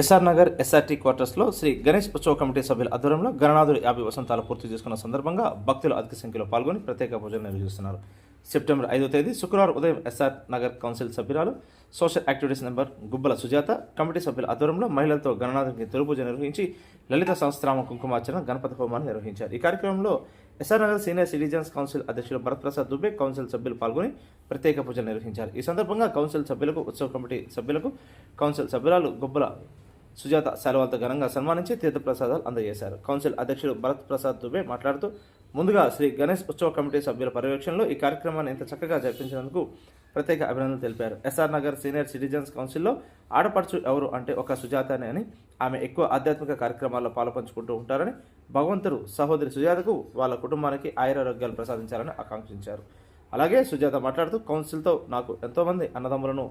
SR Nagar SRT క్వార్టర్స్లో శ్రీ గణేష్ ఉత్సవ committee సభ్యుల ఆధ్వర్యంలో గణనాథుడు యాభై వసంతాలు పూర్తి చేసుకున్న సందర్భంగా భక్తులు అధిక సంఖ్యలో పాల్గొని ప్రత్యేక పూజలు నిర్వహిస్తున్నారు. సెప్టెంబర్ ఐదో తేదీ శుక్రవారం ఉదయం ఎస్ఆర్ నగర్ కౌన్సిల్ సభ్యురాలు social activities number Gubbala Sujatha committee సభ్యుల ఆధ్వర్యంలో మహిళలతో గణనాథునికి తొలి పూజ నిర్వహించి లలిత సహస్రామ కుంకుమార్చన గణపతి హోమాన్ని నిర్వహించారు. ఈ కార్యక్రమంలో SR Nagar senior citizens council అధ్యక్షులు భరత్ ప్రసాద్ దుబే కౌన్సిల్ సభ్యులు పాల్గొని ప్రత్యేక పూజలు నిర్వహించారు. ఈ సందర్భంగా కౌన్సిల్ సభ్యులకు ఉత్సవ కమిటీ సభ్యులకు కౌన్సిల్ సభ్యురాలు గుబ్బల సుజాత సెలవులతో ఘనంగా సన్మానించి తీర్థప్రసాదాలు అందజేశారు. కౌన్సిల్ అధ్యక్షుడు భరత్ ప్రసాద్ దుబే మాట్లాడుతూ ముందుగా శ్రీ గణేష్ ఉత్సవ కమిటీ సభ్యుల పర్యవేక్షణలో ఈ కార్యక్రమాన్ని ఇంత చక్కగా జరిపించినందుకు ప్రత్యేక అభినందనలు తెలిపారు. ఎస్ఆర్ నగర్ సీనియర్ సిటిజన్స్ కౌన్సిల్లో ఆడపడుచు ఎవరు అంటే ఒక సుజాతనే అని ఆమె ఎక్కువ ఆధ్యాత్మిక కార్యక్రమాల్లో పాల్పంచుకుంటూ ఉంటారని భగవంతుడు సహోదరి సుజాతకు వాళ్ళ కుటుంబానికి ఆయురారోగ్యాలు ప్రసాదించాలని ఆకాంక్షించారు. అలాగే సుజాత మాట్లాడుతూ కౌన్సిల్తో నాకు ఎంతోమంది అన్నదమ్ములను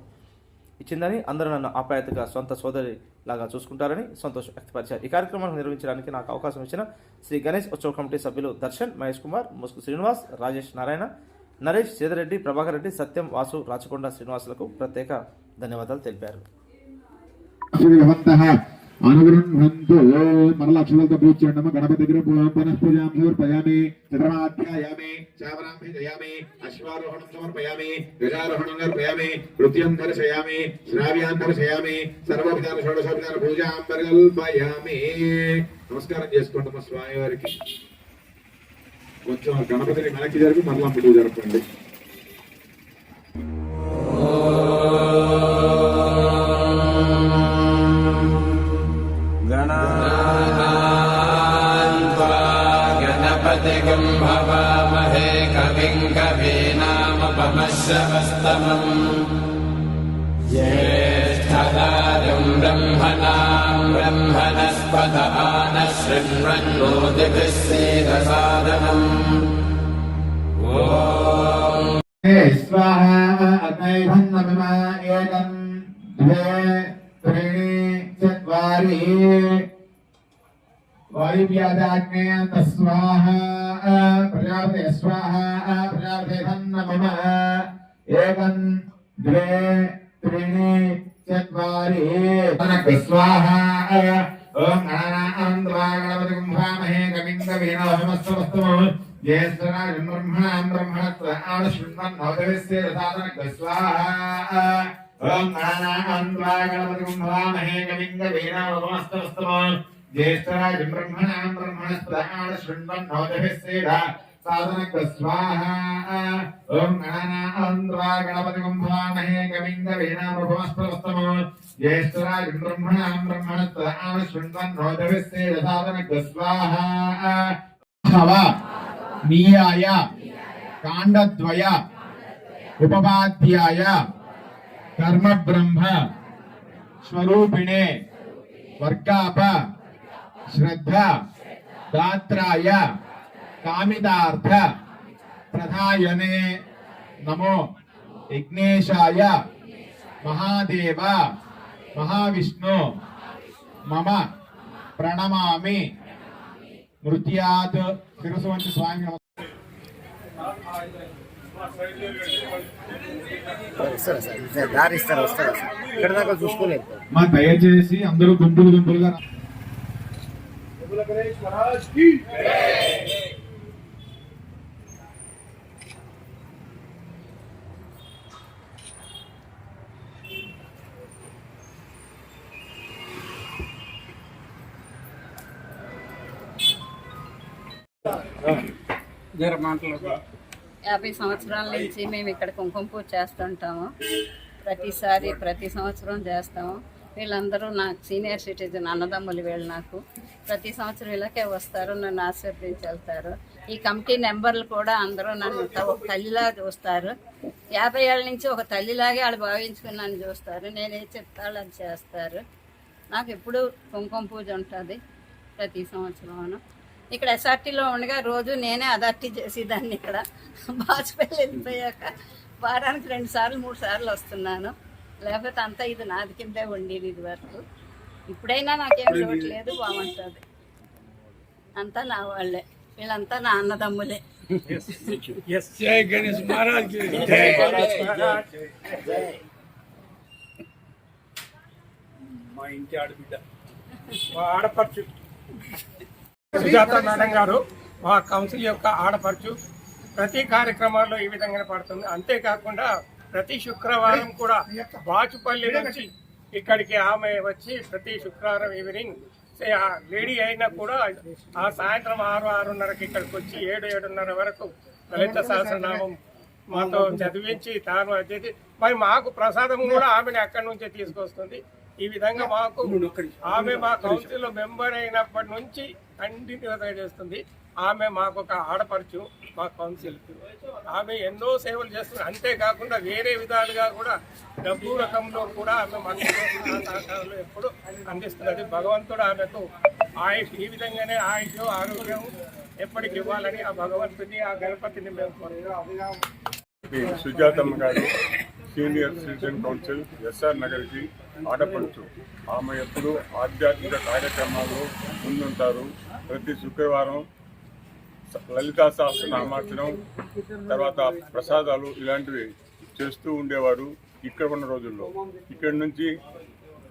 ఇచ్చిందని అందరూ నన్ను ఆప్యాయతగా సొంత సోదరి లాగా చూసుకుంటారని సంతోషం వ్యక్తపరిచారు. ఈ కార్యక్రమాన్ని నిర్వహించడానికి నాకు అవకాశం ఇచ్చిన శ్రీ గణేష్ ఉత్సవ కమిటీ సభ్యులు దర్శన్ మహేష్ కుమార్ ముసుగు శ్రీనివాస్ రాజేష్ నారాయణ నరేష్ సీధరెడ్డి ప్రభాకర్ రెడ్డి సత్యం వాసు రాచకొండ శ్రీనివాసులకు ప్రత్యేక ధన్యవాదాలు తెలిపారు. అనుగృహంతు మరల అక్షరాలతో పూజ చేయండి గణపతి దగ్గర పునఃపూజాం సమర్పయామి. చంద్రమాధ్యాయామి చావరాంభి జయామి. అశ్వారోహణం సమర్పయామి. గజారోహణం సమర్పయామి. నృత్యం దర్శయామి శ్రావ్యాం దర్శయామి సర్వోపచార షోడశోపచార పూజాం పరికల్పయామి. నమస్కారం చేసుకోండి మా స్వామి వారికి కొంచెం గణపతిని వెనక్కి జరిపి మరలా పూజ జరపండి. गणपतिगम् भवामहे कविम् कवीनामपमश्रवस्तमम्। ज्येष्ठदारम् ब्रह्मणाम् ब्रह्मणस्पद आनः स्वाहा द्वे त्रीणि चत्वारि वायुव्यादाग्नेयन्त स्वाहा प्रजापते स्वाहा प्रजापते धन्नमम एकम् द्वे त्रीणि चत्वारि स्वाहा ॐ गणानान्द्वा गणपतिं भामहे कविं कवीनाशमस्तमस्तमम् ज्येष्ठराजं ब्रह्मणां ब्रह्मणत्व आनुशृण्वन् नवदविस्य रसादनक स्वाहा ॐ गणानान्द्वा गणपतिं भामहे कविं कवीनाशमस्तमस्तमम् ज्येष्ठराजं ब्रह्मणां ब्रह्मणस्व आनुशृण्वन् नवदविस्य साधनक स्वाहा ॐ गणानान्द्वा गणपतिं भामहे कविं कवीनाशमस्तमस्तमम् ज्येष्ठराजं ब्रह्मणां ब्रह्मणत्व आनुशृण्वन् नवदविस्य साधनक स्वाहा కర్మ బ్రహ్మ స్వరూపిణే వర్గాప శ్రద్ధ దాత్రాయ కామితార్థ ప్రధాయనే నమో విఘ్నేశాయ మహాదేవ మహావిష్ణు మమ ప్రణమామి మృత్యాత్ శిరసు వంటి స్వామి నమస్కారం సార్? సార్ దారి ఇస్తారా? వస్తారా సార్? ఇక్కడ దాకా చూసుకోలేదు. మా దయచేసి అందరూ గుంపులు గుంపులుగా రా- యాభై సంవత్సరాల నుంచి మేము ఇక్కడ కుంకుమ పూజ చేస్తుంటాము. ప్రతిసారి ప్రతి సంవత్సరం చేస్తాము. వీళ్ళందరూ నాకు సీనియర్ సిటిజన్ అన్నదమ్ములు వీళ్ళు నాకు. ప్రతి సంవత్సరం ఇలాగే వస్తారు నన్ను ఆశీర్వదించి వెళ్తారు. ఈ కమిటీ నెంబర్లు కూడా అందరూ నన్ను ఒక తల్లిలా చూస్తారు. యాభై ఏళ్ళ నుంచి ఒక తల్లిలాగే వాళ్ళు భావించుకుని నన్ను చూస్తారు. నేనేం చెప్తాళ్ళు అది చేస్తారు. నాకు ఎప్పుడు కుంకుమ పూజ ఉంటుంది ప్రతి సంవత్సరం ఇక్కడ ఎస్ఆర్టీలో ఉండగా రోజు నేనే అదర్టీ చేసేదాన్ని ఇక్కడ. బాజ్పేయి వెళ్ళిపోయాక వారానికి రెండు సార్లు మూడు సార్లు వస్తున్నాను. లేకపోతే అంతా ఇది నాది కిందే ఉండేది ఇది వరకు. ఇప్పుడైనా నాకేం లోటు లేదు బాగుంటుంది. అంతా నా వాళ్ళే. వీళ్ళంతా నా అన్నదమ్ములే. జై గణేష్ మహారాజ్కి మా మా ఇంటి ఆడబిడ్డ మా ఆడపడుచు సుజాత మేడం గారు మా కౌన్సిల్ యొక్క ఆడపడుచు. ప్రతి కార్యక్రమాల్లో ఈ విధంగా పడుతుంది. అంతేకాకుండా ప్రతి శుక్రవారం కూడా బాచుపల్లి నుంచి ఇక్కడికి ఆమె వచ్చి ప్రతి శుక్రవారం ఈవినింగ్ లేడీ అయినా కూడా ఆ సాయంత్రం ఆరు ఆరున్నరకి ఇక్కడికి వచ్చి ఏడు ఏడున్నర వరకు దళిత సహస్రనామం మాతో చదివించి తాను వచ్చేది మరి మాకు ప్రసాదం కూడా ఆమెను అక్కడి నుంచే తీసుకొస్తుంది. ఈ విధంగా మాకు ఆమె మా కౌన్సిల్ మెంబర్ అయినప్పటి నుంచి కంటిన్యూగా చేస్తుంది. ఆమె మాకు ఒక ఆడపడుచు మా కౌన్సిల్. ఆమె ఎన్నో సేవలు చేస్తుంది. అంతేకాకుండా వేరే విధాలుగా కూడా డబ్బు రకంలో కూడా ఆమె సహకారాలు ఎప్పుడు అందిస్తున్నది. భగవంతుడు ఆమెకు ఆయుష్ ఈ విధంగానే ఆయుష్ ఆరోగ్యం ఎప్పటికి ఇవ్వాలని ఆ భగవంతుని ఆ గణపతిని మేము సుజాతమ్మ గారు సీనియర్ సిటిజన్ కౌన్సిల్ ఎస్ఆర్ నగర్కి ఆడపడుచు. ఆమె ఎప్పుడు ఆధ్యాత్మిక కార్యక్రమాల్లో ముందుంటారు. ప్రతి శుక్రవారం లలితా సహస్రనామార్చనం తర్వాత ప్రసాదాలు ఇలాంటివి చేస్తూ ఉండేవారు ఇక్కడ ఉన్న రోజుల్లో. ఇక్కడి నుంచి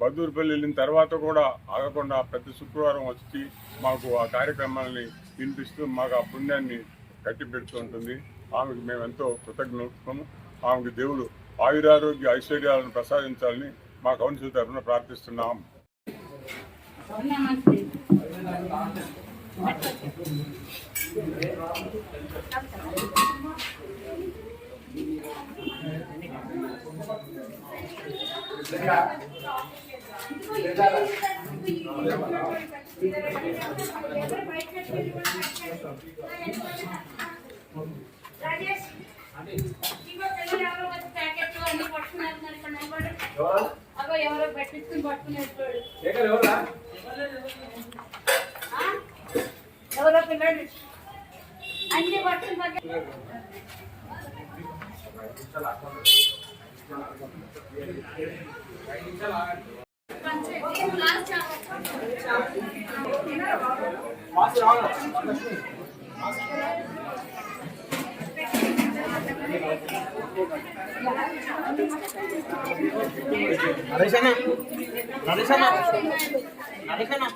బదూరుపల్లి వెళ్ళిన తర్వాత కూడా ఆగకుండా ప్రతి శుక్రవారం వచ్చి మాకు ఆ కార్యక్రమాలని వినిపిస్తూ మాకు ఆ పుణ్యాన్ని కట్టి పెడుతూ ఉంటుంది. ఆమెకు మేము ఎంతో కృతజ్ఞతము ఆమెకు దేవుడు ఆయురారోగ్య ఐశ్వర్యాలను ప్రసాదించాలని మా కౌన్సిల్ తరఫున ప్రార్థిస్తున్నాం. ఎవరో పిల్లాడు. అన్ని పట్టుకుని Narisa na. Narisa na. Narisa na.